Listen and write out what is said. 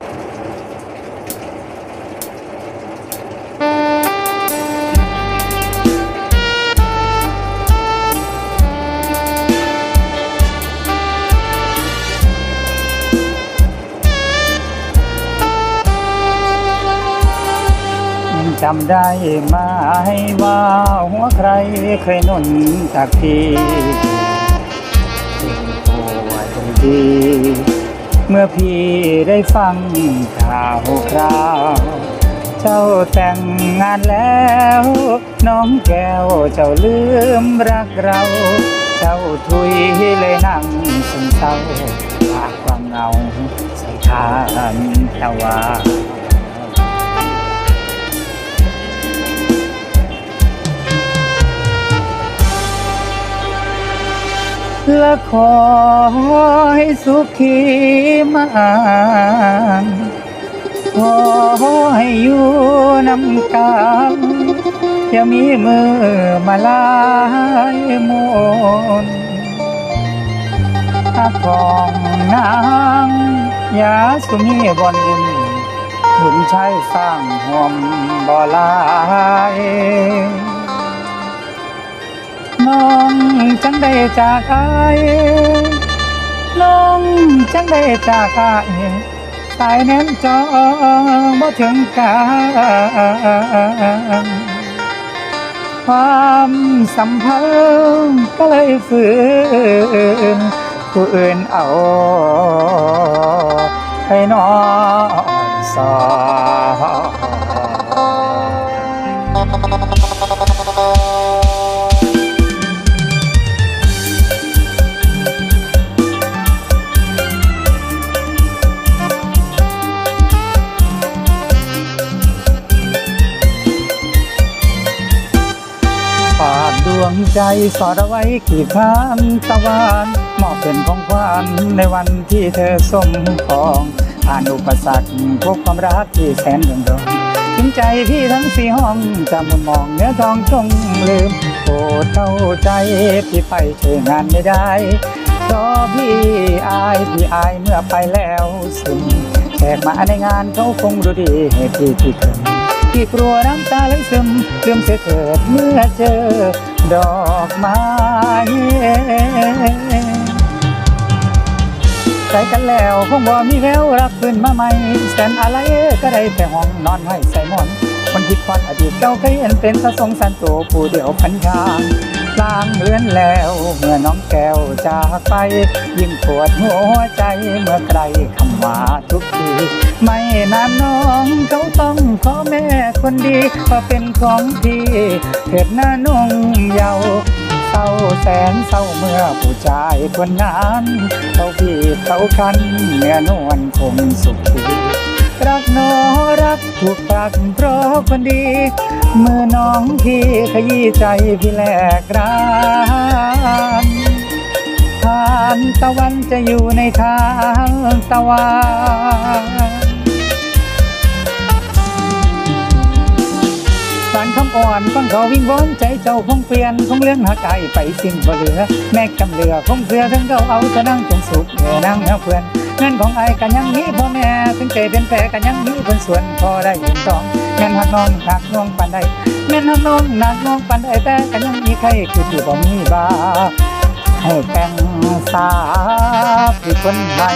จำได้ไหมว่าหัวใครเคยนุ่นจากพี่โอ้ว่าใจดี เมื่อพี่ได้ฟังข่าวคราว เจ้าแต่งงานแล้ว น้องแก้วเจ้าลืมรักเรา เจ้าทุยเลยนั่งซึมเศร้าฝากความเงาใส่ทานตะวันและขอ สุขีมันขอให้อยู่นำกันอย่ามีมือมาลายมนถ้าของนางยาสุมีบอนบุญบุญใช้สร้างห่มบ่อลายน้องจังได้จากอายน้องจังได้จากอายสายแนมจองบ่ถึงกันความสัมพันธ์ก็เลยฝืนผู้อื่นเอา ให้นอนสอน วงใจสอดเอาไว้ขีดข้างตะวันมอบเป็นของขวัญในวันที่เธอสมปองผ่านอุปสรรคพบความรักที่แสนเดือดร้อนถึงใจพี่ทั้งสี่ห้องจะมุมมองเนื้อทองจงลืมโปรดเข้าใจพี่ไปช่วยงานไม่ได้เพราะพี่อายพี่อายเมื่อไปแล้วซึมแขกมาในงานเขาคงรู้ดีเหตุที่ที่เกิด ที่กลัวน้ำตาไหลซึมเลื่มเสียเถิดเมื่อเจอดอกไม้ใจกันแล้วคงบ่มีแววรักคืนมาใหม่แสนอะไรก็ได้แต่ห้องนอนให้ใส่หมอนคนคิดความอดีตเก่าเคยเห็นเป็นพระสงฆ์สันโตผู้เดียวพันยางลางเลือนแล้ว เมื่อน้องแก้วจากไป ยิ่งปวดหัวใจเมื่อใครคำว่าทุกที ไม่นานน้องเขาต้องขอแม่คนดีก็เป็นของพี่เถิดหน้านงเยาวเศร้าแสนเศร้าเมื่อผู้ชายคนนั้นเขาพี่เขาคันเนื้อนวลคงสุขดีรักน้อรักถูกปักเพราะคนดี เมื่อน้องพี่ขยี้ใจพี่แลกรันทานตะวันจะอยู่ในทางตะวัน อ่อนฟังเขาวิ่งวอนใจเจ้าคงเปลี่ยนคงเลื่อนหักไอไปสิ้นบ่เหลือ แม่กำเรือคงเสือถึงเขาเอาจะนั่งจนสุขเมื่อนั่งเพื่อนเงินของไอ้กันยังมีพ่อแม่ถึงใจเป็นแผลกันยังมีคนส่วนพอได้เห็นสองแม่นหักน้องหักน้องปันใดแม่นหักน้องหักน้องปันใดแต่กันยังมีใครคือที่บ่มีบาให้แต่งสาพี่คนใหม่